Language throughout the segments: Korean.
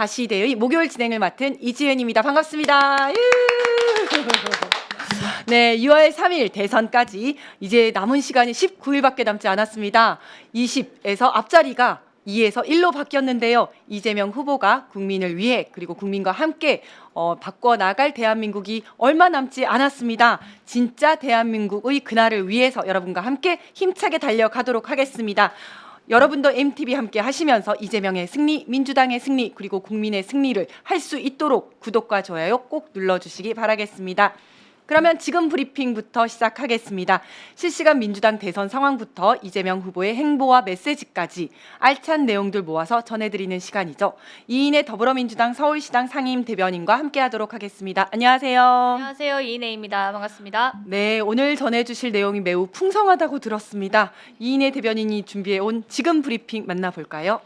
다시 대의 목요일 진행을 맡은 이지은입니다. 반갑습니다. 유! 네, 6월 3일 대선까지 이제 남은 시간이 19일밖에 남지 않았습니다. 20에서 앞자리가 2에서 1로 바뀌었는데요. 이재명 후보가 국민을 위해 그리고 국민과 함께 어, 바꿔 나갈 대한민국이 얼마 남지 않았습니다. 진짜 대한민국의 그날을 위해서 여러분과 함께 힘차게 달려가도록 하겠습니다. 여러분도 MTV 함께 하시면서 이재명의 승리, 민주당의 승리, 그리고 국민의 승리를 할 수 있도록 구독과 좋아요 꼭 눌러주시기 바라겠습니다. 그러면 지금 브리핑부터 시작하겠습니다. 실시간 민주당 대선 상황부터 이재명 후보의 행보와 메시지까지 알찬 내용들 모아서 전해드리는 시간이죠. 이인의 더불어민주당 서울시당 상임 대변인과 함께하도록 하겠습니다. 안녕하세요. 안녕하세요 이인혜입니다. 반갑습니다. 네, 오늘 전해주실 내용이 매우 풍성하다고 들었습니다. 이인의 대변인이 준비해온 지금 브리핑 만나볼까요?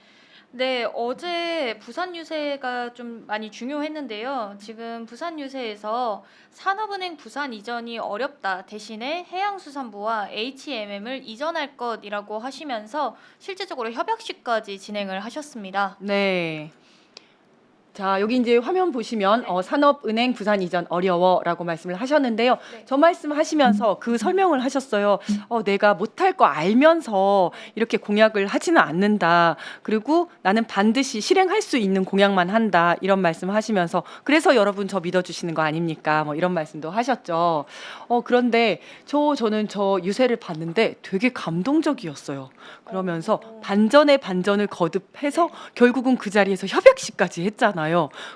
네 어제 부산 유세가 좀 많이 중요했는데요. 지금 부산 유세에서 산업은행 부산 이전이 어렵다 대신에 해양수산부와 H&M을 이전할 것이라고 하시면서 실제적으로 협약식까지 진행을 하셨습니다. 네. 자, 여기 이제 화면 보시면 어, 산업은행 부산 이전 어려워라고 말씀을 하셨는데요. 네. 저 말씀하시면서 그 설명을 하셨어요. 어, 내가 못할 거 알면서 이렇게 공약을 하지는 않는다. 그리고 나는 반드시 실행할 수 있는 공약만 한다. 이런 말씀을 하시면서 그래서 여러분 저 믿어주시는 거 아닙니까? 뭐 이런 말씀도 하셨죠. 어, 그런데 저 저는 저 유세를 봤는데 되게 감동적이었어요. 그러면서 어. 반전의 반전을 거듭해서 결국은 그 자리에서 협약식까지 했잖아요.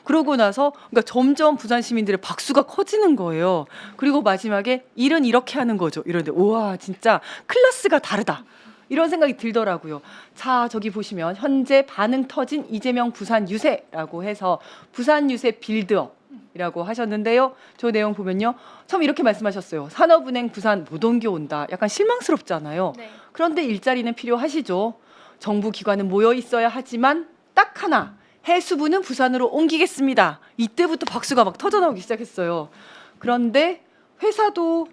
그러고 나서 그러니까 점점 부산 시민들의 박수가 커지는 거예요. 그리고 마지막에 일은 이렇게 하는 거죠. 이런데 우와 진짜 클래스가 다르다. 이런 생각이 들더라고요. 자, 저기 보시면 현재 반응 터진 이재명 부산 유세라고 해서 부산 유세 빌드업 이라고 하셨는데요. 저 내용 보면요. 처음 이렇게 말씀하셨어요. 산업은행 부산 못 옮겨 온다. 약간 실망스럽잖아요. 네. 그런데 일자리는 필요하시죠. 정부 기관은 모여 있어야 하지만 딱 하나 해수부는 부산으로 옮기겠습니다. 이때부터 박수가 막 터져 나오기 시작했어요. 그런데 회사도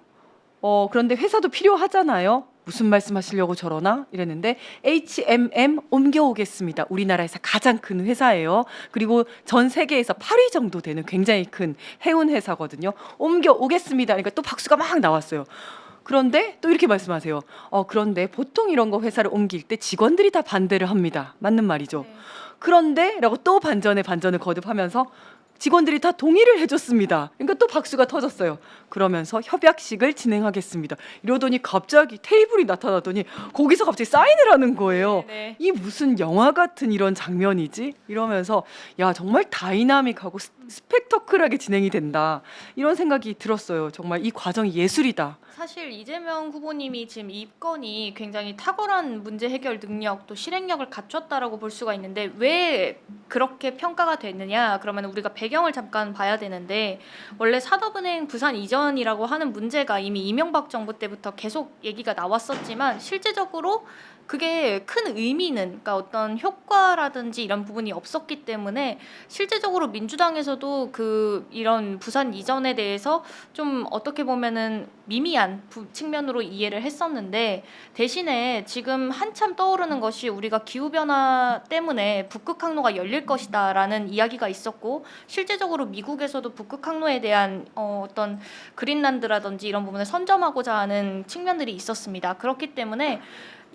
어 그런데 회사도 필요하잖아요. 무슨 말씀하시려고 저러나 이랬는데 H&M 옮겨오겠습니다. 우리나라에서 가장 큰 회사예요. 그리고 전 세계에서 8위 정도 되는 굉장히 큰 해운 회사거든요. 옮겨오겠습니다. 그러니까 또 박수가 막 나왔어요. 그런데 또 이렇게 말씀하세요. 어 그런데 보통 이런 거 회사를 옮길 때 직원들이 다 반대를 합니다. 맞는 말이죠. 네. 그런데라고 또 반전에 반전을 거듭하면서 직원들이 다 동의를 해줬습니다. 그러니까 또 박수가 터졌어요. 그러면서 협약식을 진행하겠습니다. 이러더니 갑자기 테이블이 나타나더니 거기서 갑자기 사인을 하는 거예요. 네. 이 무슨 영화 같은 이런 장면이지? 이러면서 야 정말 다이나믹하고 스- 스펙터클하게 진행이 된다 이런 생각이 들었어요. 정말 이 과정이 예술이다. 사실 이재명 후보님이 지금 입건이 굉장히 탁월한 문제 해결 능력 또 실행력을 갖췄다라고 볼 수가 있는데 왜 그렇게 평가가 됐느냐 그러면 우리가 배경을 잠깐 봐야 되는데 원래 산업은행 부산 이전이라고 하는 문제가 이미 이명박 정부 때부터 계속 얘기가 나왔었지만 실제적으로 그게 큰 의미는 그러니까 어떤 효과라든지 이런 부분이 없었기 때문에 실제적으로 민주당에서도 그 이런 부산 이전에 대해서 좀 어떻게 보면은 미미한 부- 측면으로 이해를 했었는데 대신에 지금 한참 떠오르는 것이 우리가 기후 변화 때문에 북극 항로가 열릴 것이다라는 이야기가 있었고 실제적으로 미국에서도 북극 항로에 대한 어, 어떤 그린란드라든지 이런 부분을 선점하고자 하는 측면들이 있었습니다. 그렇기 때문에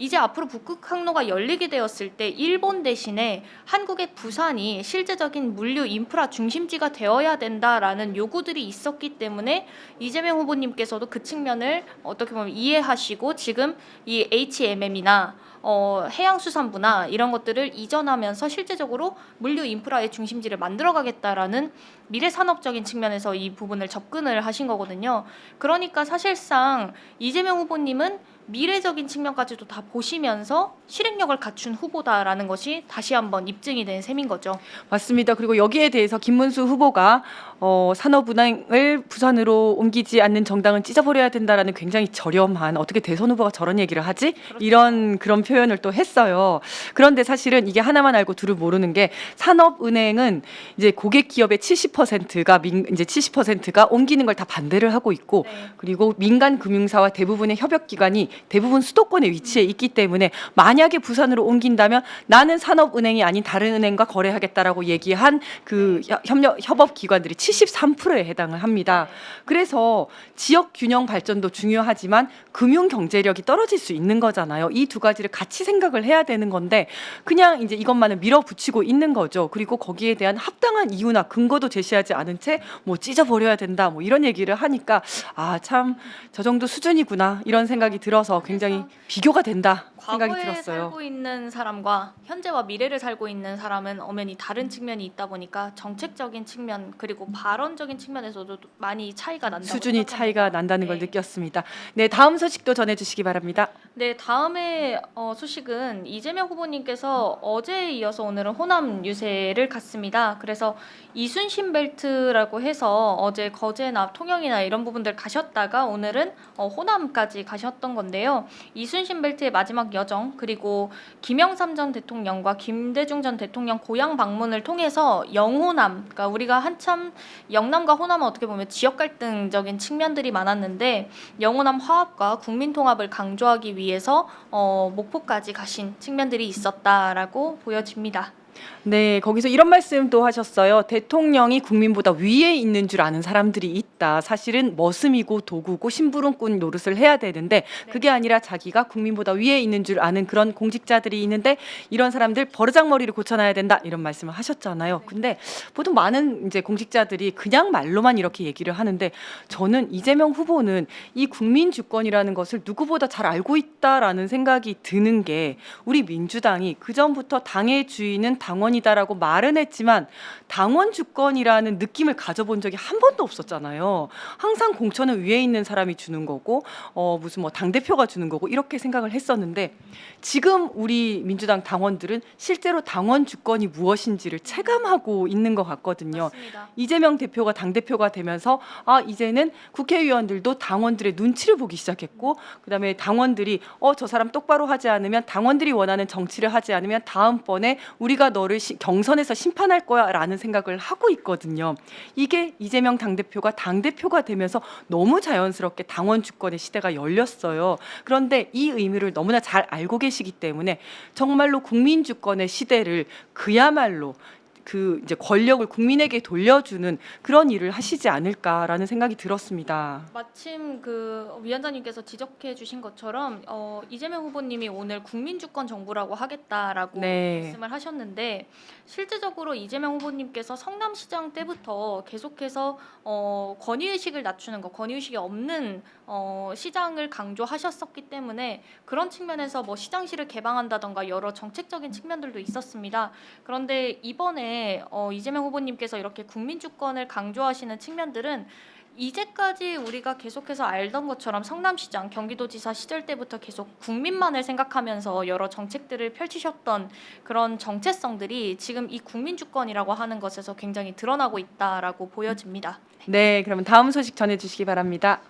이제 앞으로 북극 항로가 열리게 되었을 때 일본 대신에 한국의 부산이 실제적인 물류 인프라 중심지가 되어야 된다라는 요구들이 있었기 때문에 이재명 후보님께서도 그 측면을 어떻게 보면 이해하시고 지금 이 H&M이나 어, 해양수산부나 이런 것들을 이전하면서 실제적으로 물류 인프라의 중심지를 만들어가겠다라는 미래 산업적인 측면에서 이 부분을 접근을 하신 거거든요. 그러니까 사실상 이재명 후보님은 미래적인 측면까지도 다 보시면서 실행력을 갖춘 후보다라는 것이 다시 한번 입증이 된 셈인 거죠. 맞습니다. 그리고 여기에 대해서 김문수 후보가 어, 산업은행을 부산으로 옮기지 않는 정당은 찢어버려야 된다라는 굉장히 저렴한 어떻게 대선 후보가 저런 얘기를 하지? 이런 그런 표현을 또 했어요. 그런데 사실은 이게 하나만 알고 둘을 모르는 게 산업은행은 이제 고객 기업의 70%가 민, 이제 70%가 옮기는 걸 다 반대를 하고 있고 네. 그리고 민간 금융사와 대부분의 협력 기관이 대부분 수도권에 위치해 있기 때문에 만약에 부산으로 옮긴다면 나는 산업은행이 아닌 다른 은행과 거래하겠다라고 얘기한 그 협- 협력 협업 기관들이 73%에 해당을 합니다. 그래서 지역 균형 발전도 중요하지만 금융 경제력이 떨어질 수 있는 거잖아요. 이 두 가지를 같이 생각을 해야 되는 건데 그냥 이제 이것만을 밀어붙이고 있는 거죠. 그리고 거기에 대한 합당한 이유나 근거도 제시하지 않은 채 뭐 찢어버려야 된다 뭐 이런 얘기를 하니까 아 참 저 정도 수준이구나 이런 생각이 들어서 굉장히 비교가 된다 생각이 과거에 들었어요. 살고 있는 사람과 현재와 미래를 살고 있는 사람은 엄연히 다른 측면이 있다 보니까 정책적인 측면 그리고 발언적인 측면에서도 많이 차이가 난다고 수준이. 차이가 난다는 걸 네. 느꼈습니다. 네, 다음 소식도 전해주시기 바랍니다. 네, 다음에 어, 소식은 이재명 후보님께서 어제에 이어서 오늘은 호남 유세를 갔습니다. 그래서 이순신 벨트라고 해서 어제 거제나 통영이나 이런 부분들 가셨다가 오늘은 어, 호남까지 가셨던 건데요. 이순신 벨트의 마지막 여정 그리고 김영삼 전 대통령과 김대중 전 대통령 고향 방문을 통해서 영호남, 그러니까 우리가 한참 영남과 호남은 어떻게 보면 지역 갈등적인 측면들이 많았는데 영호남 화합과 국민 통합을 강조하기 위해서 어, 목포까지 가신 측면들이 있었다라고 보여집니다. 네, 거기서 이런 말씀도 하셨어요. 대통령이 국민보다 위에 있는 줄 아는 사람들이 있다. 사실은 머슴이고 도구고 심부름꾼 노릇을 해야 되는데 네. 그게 아니라 자기가 국민보다 위에 있는 줄 아는 그런 공직자들이 있는데 이런 사람들 버르장머리를 고쳐놔야 된다. 이런 말씀을 하셨잖아요. 네. 근데 보통 많은 이제 공직자들이 그냥 말로만 이렇게 얘기를 하는데 저는 이재명 후보는 이 국민 주권이라는 것을 누구보다 잘 알고 있다라는 생각이 드는 게 우리 민주당이 그 전부터 당의 주인은 당 원이다라고 말은 했지만 당원 주권이라는 느낌을 가져본 적이 한 번도 없었잖아요. 항상 공천은 위에 있는 사람이 주는 거고 어 무슨 뭐 당 대표가 주는 거고 이렇게 생각을 했었는데 지금 우리 민주당 당원들은 실제로 당원 주권이 무엇인지를 체감하고 있는 것 같거든요. 맞습니다. 이재명 대표가 당 대표가 되면서 아 이제는 국회의원들도 당원들의 눈치를 보기 시작했고 그다음에 당원들이 어 저 사람 똑바로 하지 않으면 당원들이 원하는 정치를 하지 않으면 다음번에 우리가 너를 시- 경선에서 심판할 거야라는 생각을 하고 있거든요. 이게 이재명 당 대표가 당 대표가 되면서 너무 자연스럽게 당원 주권의 시대가 열렸어요. 그런데 이 의미를 너무나 잘 알고 계시기 때문에 정말로 국민 주권의 시대를 그야말로 그 이제 권력을 국민에게 돌려주는 그런 일을 하시지 않을까라는 생각이 들었습니다. 마침 그 위원장님께서 지적해 주신 것처럼 어, 이재명 후보님이 오늘 국민주권 정부라고 하겠다라고 네. 말씀을 하셨는데 실제적으로 이재명 후보님께서 성남시장 때부터 계속해서 어, 권위의식을 낮추는 것, 권위의식이 없는 어, 시장을 강조하셨었기 때문에 그런 측면에서 뭐 시장실을 개방한다던가 여러 정책적인 측면들도 있었습니다. 그런데 이번 에 어, 이재명 후보님께서 이렇게 국민 주권을 강조하시는 측면들은 이제까지 우리가 계속해서 알던 것처럼 성남시장, 경기도지사 시절 때부터 계속 국민만을 생각하면서 여러 정책들을 펼치셨던 그런 정체성들이 지금 이 국민 주권이라고 하는 것에서 굉장히 드러나고 있다라고 보여집니다. 네, 그러면 다음 소식 전해주시기 바랍니다.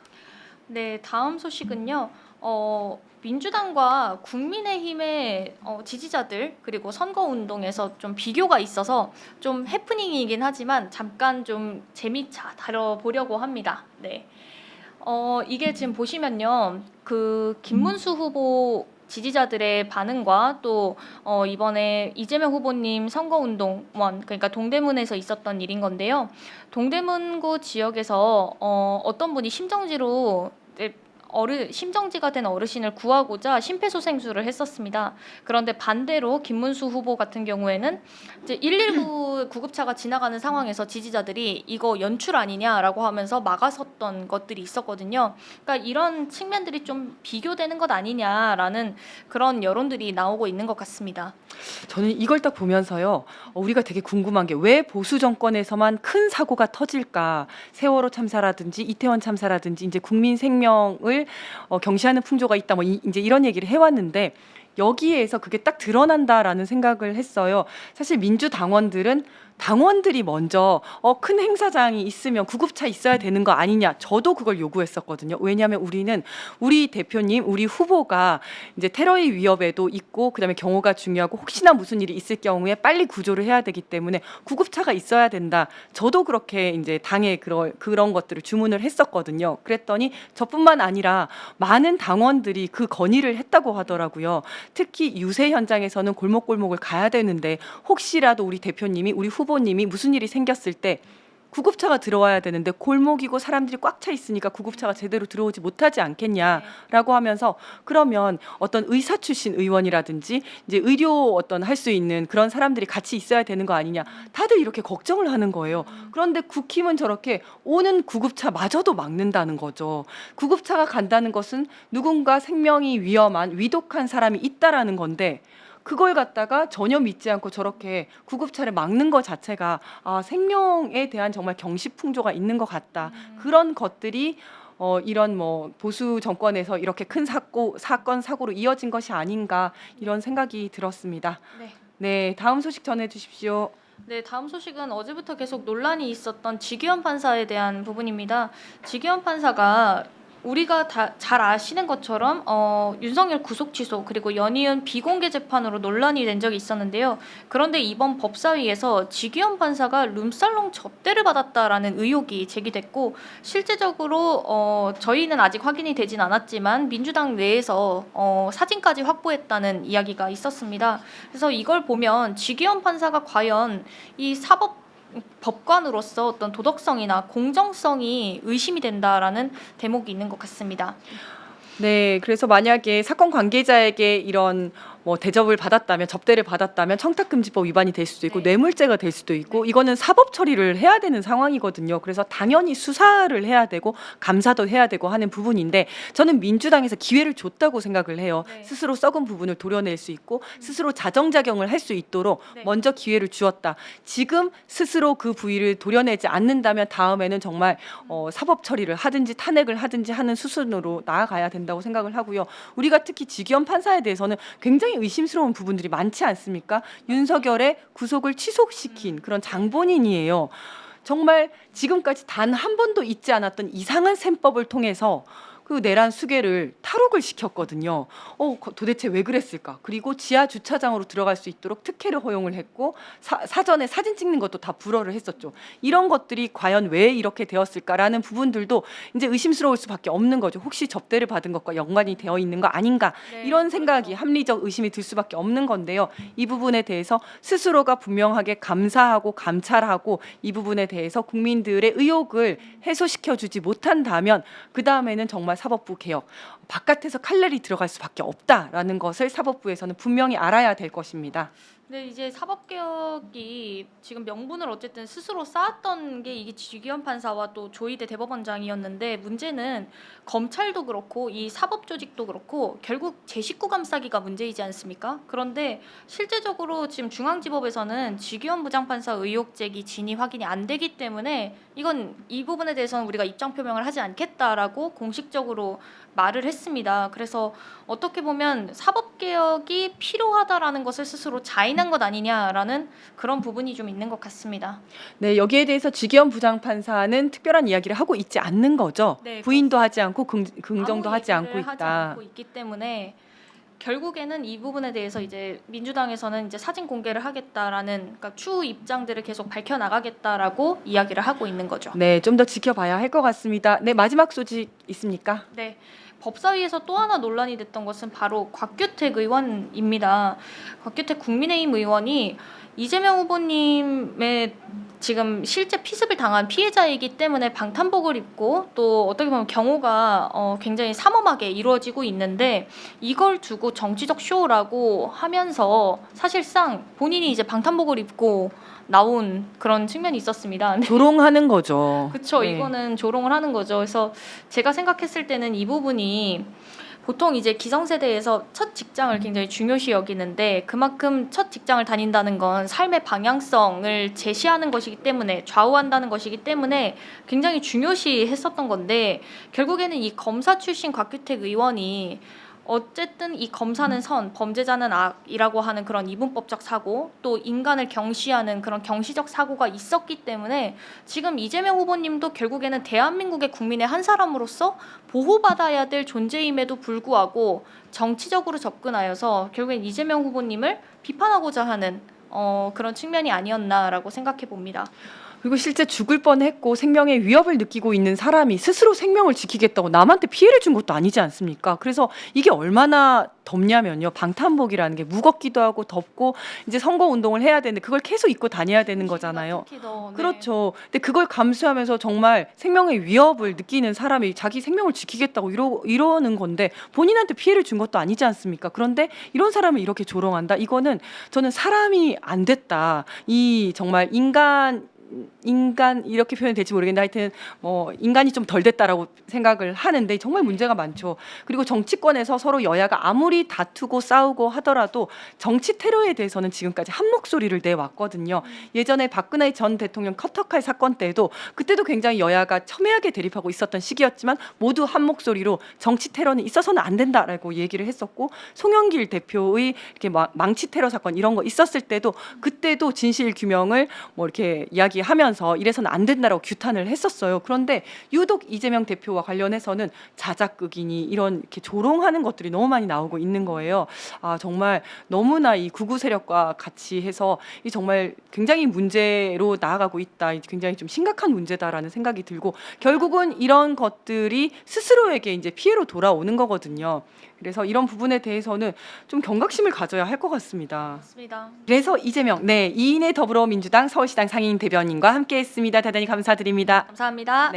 네, 다음 소식은요. 어, 민주당과 국민의힘의 어, 지지자들 그리고 선거 운동에서 좀 비교가 있어서 좀 해프닝이긴 하지만 잠깐 좀 재미차 다뤄보려고 합니다. 네. 어, 이게 지금 보시면요. 그 김문수 후보 지지자들의 반응과 또 어, 이번에 이재명 후보님 선거운동원 그러니까 동대문에서 있었던 일인 건데요. 동대문구 지역에서 어, 어떤 분이 심정지로 네, 어르 심정지가 된 어르신을 구하고자 심폐소생술을 했었습니다. 그런데 반대로 김문수 후보 같은 경우에는 이제 119 구급차가 지나가는 상황에서 지지자들이 이거 연출 아니냐라고 하면서 막아섰던 것들이 있었거든요. 그러니까 이런 측면들이 좀 비교되는 것 아니냐라는 그런 여론들이 나오고 있는 것 같습니다. 저는 이걸 딱 보면서요, 어, 우리가 되게 궁금한 게 왜 보수 정권에서만 큰 사고가 터질까? 세월호 참사라든지 이태원 참사라든지 이제 국민 생명을 어, 경시하는 풍조가 있다. 뭐 이, 이제 이런 얘기를 해왔는데 여기에서 그게 딱 드러난다라는 생각을 했어요. 사실 민주당원들은 당원들이 먼저 어, 큰 행사장이 있으면 구급차 있어야 되는 거 아니냐. 저도 그걸 요구했었거든요. 왜냐하면 우리는 우리 대표님, 우리 후보가 이제 테러의 위협에도 있고 그다음에 경호가 중요하고 혹시나 무슨 일이 있을 경우에 빨리 구조를 해야 되기 때문에 구급차가 있어야 된다. 저도 그렇게 이제 당에 그런 그런 것들을 주문을 했었거든요. 그랬더니 저뿐만 아니라 많은 당원들이 그 건의를 했다고 하더라고요. 특히 유세 현장에서는 골목골목을 가야 되는데 혹시라도 우리 대표님이 우리 후보 님이 무슨 일이 생겼을 때 구급차가 들어와야 되는데 골목이고 사람들이 꽉 차 있으니까 구급차가 제대로 들어오지 못하지 않겠냐라고 하면서 그러면 어떤 의사 출신 의원이라든지 이제 의료 어떤 할 수 있는 그런 사람들이 같이 있어야 되는 거 아니냐 다들 이렇게 걱정을 하는 거예요. 그런데 국힘은 저렇게 오는 구급차 마저도 막는다는 거죠. 구급차가 간다는 것은 누군가 생명이 위험한 위독한 사람이 있다라는 건데 그걸 갖다가 전혀 믿지 않고 저렇게 구급차를 막는 것 자체가 아, 생명에 대한 정말 경시 풍조가 있는 것 같다. 그런 것들이 어, 이런 뭐 보수 정권에서 이렇게 큰 사고 사건 사고로 이어진 것이 아닌가 이런 생각이 들었습니다. 네. 네, 다음 소식 전해 주십시오. 네, 다음 소식은 어제부터 계속 논란이 있었던 지기현 판사에 대한 부분입니다. 지기현 판사가 우리가 다 잘 아시는 것처럼 어, 윤석열 구속 취소 그리고 연이은 비공개 재판으로 논란이 된 적이 있었는데요. 그런데 이번 법사위에서 지기현 판사가 룸살롱 접대를 받았다라는 의혹이 제기됐고 실제적으로 어, 저희는 아직 확인이 되진 않았지만 민주당 내에서 어, 사진까지 확보했다는 이야기가 있었습니다. 그래서 이걸 보면 지기현 판사가 과연 이 사법 법관으로서 어떤 도덕성이나 공정성이 의심이 된다라는 대목이 있는 것 같습니다. 네, 그래서 만약에 사건 관계자에게 이런 뭐 대접을 받았다면 접대를 받았다면 청탁금지법 위반이 될 수도 있고 네. 뇌물죄가 될 수도 있고 이거는 사법 처리를 해야 되는 상황이거든요. 그래서 당연히 수사를 해야 되고 감사도 해야 되고 하는 부분인데 저는 민주당에서 기회를 줬다고 생각을 해요. 네. 스스로 썩은 부분을 도려낼 수 있고 스스로 자정작용을 할 수 있도록 네. 먼저 기회를 주었다. 지금 스스로 그 부위를 도려내지 않는다면 다음에는 정말 어, 사법 처리를 하든지 탄핵을 하든지 하는 수순으로 나아가야 된다고 생각을 하고요. 우리가 특히 지기현 판사에 대해서는 굉장히 의심스러운 부분들이 많지 않습니까? 윤석열의 구속을 취소시킨 그런 장본인이에요. 정말 지금까지 단 한 번도 있지 않았던 이상한 셈법을 통해서 그 내란 수계를 탈옥을 시켰거든요. 어, 거- 도대체 왜 그랬을까? 그리고 지하 주차장으로 들어갈 수 있도록 특혜를 허용을 했고 사, 사전에 사진 찍는 것도 다 불허를 했었죠. 이런 것들이 과연 왜 이렇게 되었을까라는 부분들도 이제 의심스러울 수밖에 없는 거죠. 혹시 접대를 받은 것과 연관이 되어 있는 거 아닌가? 네, 이런 생각이 합리적 의심이 들 수밖에 없는 건데요. 이 부분에 대해서 스스로가 분명하게 감사하고 감찰하고 이 부분에 대해서 국민들의 의혹을 해소시켜 주지 못한다면 그 다음에는 정말 사법부 개혁 바깥에서 칼날이 들어갈 수밖에 없다라는 것을 사법부에서는 분명히 알아야 될 것입니다. 근데 이제 사법개혁이 지금 명분을 어쨌든 스스로 쌓았던 게 이게 지기현 판사와 또 조희대 대법원장이었는데 문제는 검찰도 그렇고 이 사법조직도 그렇고 결국 제 식구 감싸기가 문제이지 않습니까? 그런데 실제적으로 지금 중앙지법에서는 지기현 부장판사 의혹 제기 진위 확인이 안 되기 때문에 이건 이 부분에 대해서는 우리가 입장 표명을 하지 않겠다라고 공식적으로 말을 했습니다. 그래서 어떻게 보면 사법 개혁이 필요하다라는 것을 스스로 자인 한것 아니냐라는 그런 부분이 좀 있는 것 같습니다. 네, 여기에 대해서 지기현 부장판사는 특별한 이야기를 하고 있지 않는 거죠. 네, 부인도 하지 않고 긍, 긍정도 하지 않고 얘기를 하지 있다. 않고 있기 때문에 결국에는 이 부분에 대해서 이제 민주당에서는 이제 사진 공개를 하겠다라는 그러니까 추후 입장들을 계속 밝혀 나가겠다라고 이야기를 하고 있는 거죠. 네, 좀 더 지켜봐야 할 것 같습니다. 네, 마지막 소식 있습니까? 네. 법사위에서 또 하나 논란이 됐던 것은 바로 곽규택 의원입니다. 곽규택 국민의힘 의원이 이재명 후보님의 지금 실제 피습을 당한 피해자이기 때문에 방탄복을 입고 또 어떻게 보면 경호가 어, 굉장히 삼엄하게 이루어지고 있는데 이걸 두고 정치적 쇼라고 하면서 사실상 본인이 이제 방탄복을 입고 나온 그런 측면이 있었습니다. 조롱하는 거죠. 그쵸 네. 이거는 조롱을 하는 거죠. 그래서 제가 생각했을 때는 이 부분이 보통 이제 기성세대에서 첫 직장을 굉장히 중요시 여기는데 그만큼 첫 직장을 다닌다는 건 삶의 방향성을 제시하는 것이기 때문에 좌우한다는 것이기 때문에 굉장히 중요시 했었던 건데 결국에는 이 검사 출신 곽규택 의원이 어쨌든 이 검사는 선, 범죄자는 악이라고 하는 그런 이분법적 사고, 또 인간을 경시하는 그런 경시적 사고가 있었기 때문에 지금 이재명 후보님도 결국에는 대한민국의 국민의 한 사람으로서 보호받아야 될 존재임에도 불구하고 정치적으로 접근하여서 결국엔 이재명 후보님을 비판하고자 하는 어, 그런 측면이 아니었나라고 생각해 봅니다. 그리고 실제 죽을 뻔했고 생명의 위협을 느끼고 있는 사람이 스스로 생명을 지키겠다고 남한테 피해를 준 것도 아니지 않습니까? 그래서 이게 얼마나 덥냐면요. 방탄복이라는 게 무겁기도 하고 덥고 이제 선거 운동을 해야 되는데 그걸 계속 입고 다녀야 되는 거잖아요. 더, 네. 그렇죠. 근데 그걸 감수하면서 정말 생명의 위협을 느끼는 사람이 자기 생명을 지키겠다고 이러, 이러는 건데 본인한테 피해를 준 것도 아니지 않습니까? 그런데 이런 사람을 이렇게 조롱한다? 이거는 저는 사람이 안 됐다. 이 정말 인간 인간 이렇게 표현 될지 모르겠는데 하여튼 뭐 인간이 좀 덜 됐다라고 생각을 하는데 정말 문제가 많죠. 그리고 정치권에서 서로 여야가 아무리 다투고 싸우고 하더라도 정치 테러에 대해서는 지금까지 한 목소리를 내왔거든요. 예전에 박근혜 전 대통령 커터칼 사건 때도 그때도 굉장히 여야가 첨예하게 대립하고 있었던 시기였지만 모두 한 목소리로 정치 테러는 있어서는 안 된다라고 얘기를 했었고 송영길 대표의 이렇게 막 망치 테러 사건 이런 거 있었을 때도 그때도 진실 규명을 뭐 이렇게 이야기 하면서 이래서는 안 된다라고 규탄을 했었어요. 그런데 유독 이재명 대표와 관련해서는 자작극이니 이런 이렇게 조롱하는 것들이 너무 많이 나오고 있는 거예요. 아 정말 너무나 이 구구 세력과 같이 해서 이 정말 굉장히 문제로 나아가고 있다. 이 굉장히 좀 심각한 문제다라는 생각이 들고 결국은 이런 것들이 스스로에게 이제 피해로 돌아오는 거거든요. 그래서 이런 부분에 대해서는 좀 경각심을 가져야 할 것 같습니다. 맞습니다. 그래서 이재명, 네, 이인의 더불어민주당 서울시당 상임 대변인과 함께했습니다. 대단히 감사드립니다. 감사합니다.